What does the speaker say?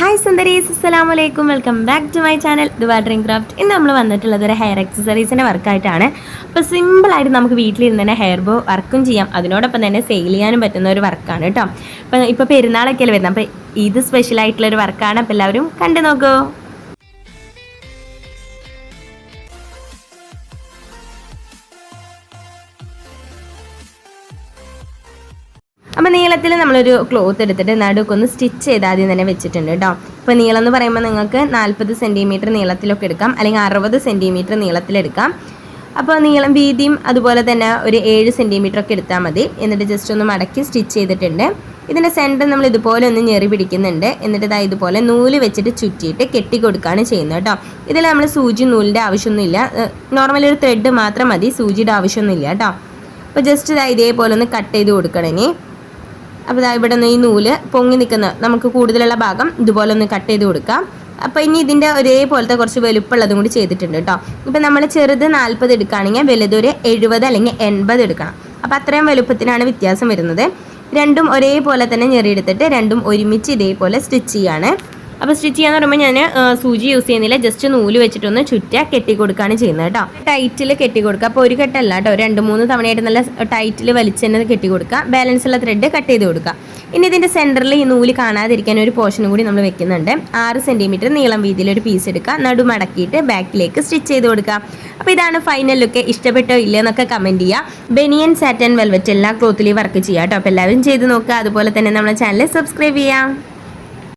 Hi സുന്ദരീസ് അസ്സലാമു അലൈക്കും welcome back to my channel ദുബാ dream craft ഇന്ന് നമ്മൾ വന്നിട്ടുള്ളത് ഒരു ഹെയർ എക്സസറീസിന്റെ വർക്കായിട്ടാണ് അപ്പോൾ സിമ്പിളായിട്ട് നമുക്ക് വീട്ടിലിരുന്ന് തന്നെ ഹെയർ ബോ വർക്കും ചെയ്യാം. അതിനോടൊപ്പം തന്നെ സെയിൽ ചെയ്യാനും പറ്റുന്ന ഒരു വർക്കാണ് കേട്ടോ. അപ്പോൾ ഇപ്പോൾ പെരുന്നാളൊക്കെ അല്ലേ വരുന്നത്. അപ്പോൾ ഇത് സ്പെഷ്യലായിട്ടുള്ളൊരു വർക്കാണ് അപ്പോൾ എല്ലാവരും കണ്ടു നോക്കൂ. അപ്പോൾ നീളത്തിൽ നമ്മളൊരു ക്ലോത്ത് എടുത്തിട്ട് നടുക്കൊന്ന് സ്റ്റിച്ച് ചെയ്ത് ആദ്യം തന്നെ വെച്ചിട്ടുണ്ട് കേട്ടോ ഇപ്പോൾ നീളം എന്ന് പറയുമ്പോൾ നിങ്ങൾക്ക് നാൽപ്പത് സെന്റിമീറ്റർ നീളത്തിലൊക്കെ എടുക്കാം അല്ലെങ്കിൽ അറുപത് സെന്റിമീറ്റർ നീളത്തിലെടുക്കാം അപ്പോൾ നീളം വീതിയും അതുപോലെ തന്നെ ഒരു ഏഴ് സെന്റിമീറ്റർ ഒക്കെ എടുത്താൽ മതി. എന്നിട്ട് ജസ്റ്റ് ഒന്ന് മടക്കി സ്റ്റിച്ച് ചെയ്തിട്ടുണ്ട്. ഇതിന്റെ സെന്റർ നമ്മൾ ഇതുപോലെ ഒന്ന് ഞെറി പിടിക്കുന്നുണ്ട്. എന്നിട്ട് ഇതാ ഇതുപോലെ നൂൽ വെച്ചിട്ട് ചുറ്റിയിട്ട് കെട്ടി കൊടുക്കുകയാണ് ചെയ്യുന്നത് കേട്ടോ ഇതിൽ നമ്മൾ സൂചി നൂലിന്റെ ആവശ്യമൊന്നുമില്ല. നോർമലി ഒരു ത്രെഡ് മാത്രം മതി സൂചിയുടെ ആവശ്യമൊന്നുമില്ല കേട്ടോ അപ്പോൾ ജസ്റ്റ് ഇതാ ഇതേപോലെ ഒന്ന് കട്ട് ചെയ്ത് കൊടുക്കണം ഇനി. അപ്പോൾ ഇതാ ഇവിടെ നിന്ന് ഈ നൂൽ പൊങ്ങി നിൽക്കുന്ന നമുക്ക് കൂടുതലുള്ള ഭാഗം ഇതുപോലെ ഒന്ന് കട്ട് ചെയ്ത് കൊടുക്കാം. അപ്പോൾ ഇനി ഇതിന്റെ ഒരേപോലത്തെ കുറച്ച് വലുപ്പമുള്ളതും കൂടി ചെയ്തിട്ടുണ്ട് കേട്ടോ. ഇപ്പം നമ്മൾ ചെറുത് നാൽപ്പത് എടുക്കുകയാണെങ്കിൽ വലുതൊരു എഴുപത് അല്ലെങ്കിൽ എൺപത് എടുക്കണം. അപ്പോൾ അത്രയും വലുപ്പത്തിനാണ് വ്യത്യാസം വരുന്നത്. രണ്ടും ഒരേപോലെ തന്നെ ഞെറിയെടുത്തിട്ട് രണ്ടും ഒരുമിച്ച് ഇതേപോലെ സ്റ്റിച്ച് ചെയ്യാണ്. അപ്പോൾ സ്റ്റിച്ച് ചെയ്യാന്ന് പറയുമ്പോൾ ഞാൻ സൂചി യൂസ് ചെയ്യുന്നില്ല. ജസ്റ്റ് നൂൽ വെച്ചിട്ടൊന്ന് ചുറ്റ കെട്ടി കൊടുക്കുകയാണ് ചെയ്യുന്നത് കേട്ടോ. ടൈറ്റിൽ കെട്ടി കൊടുക്കുക അപ്പോൾ ഒരു കെട്ടല്ല കേട്ടോ. രണ്ട് മൂന്ന് തവണയായിട്ട് നല്ല ടൈറ്റിൽ വലിച്ച് തന്നെ കെട്ടി കൊടുക്കുക ബാലൻസ് ഉള്ള ത്രെഡ് കട്ട് ചെയ്ത് കൊടുക്കുക. ഇനി ഇതിന്റെ സെന്ററിൽ ഈ നൂൽ കാണാതിരിക്കാൻ ഒരു പോർഷനും കൂടി നമ്മൾ വെക്കുന്നുണ്ട്. ആറ് സെന്റിമീറ്റർ നീളം വീതിയിൽ ഒരു പീസ് എടുക്കുക. നടു മടക്കിയിട്ട് ബാക്കിലേക്ക് സ്റ്റിച്ച് ചെയ്ത് കൊടുക്കുക. അപ്പോൾ ഇതാണ് ഫൈനൽ ലുക്ക് ഇഷ്ടപ്പെട്ടോ ഇല്ലയെന്നൊക്കെ കമന്റ് ചെയ്യുക. ബെനിയൻ സാറ്റൻ വെൽവെറ്റ് എല്ലാ ക്ലോത്തിലും വർക്ക് ചെയ്യുക കേട്ടോ. അപ്പോൾ എല്ലാവരും ചെയ്ത് നോക്കുക. അതുപോലെ തന്നെ നമ്മുടെ ചാനൽ സബ്സ്ക്രൈബ് ചെയ്യാം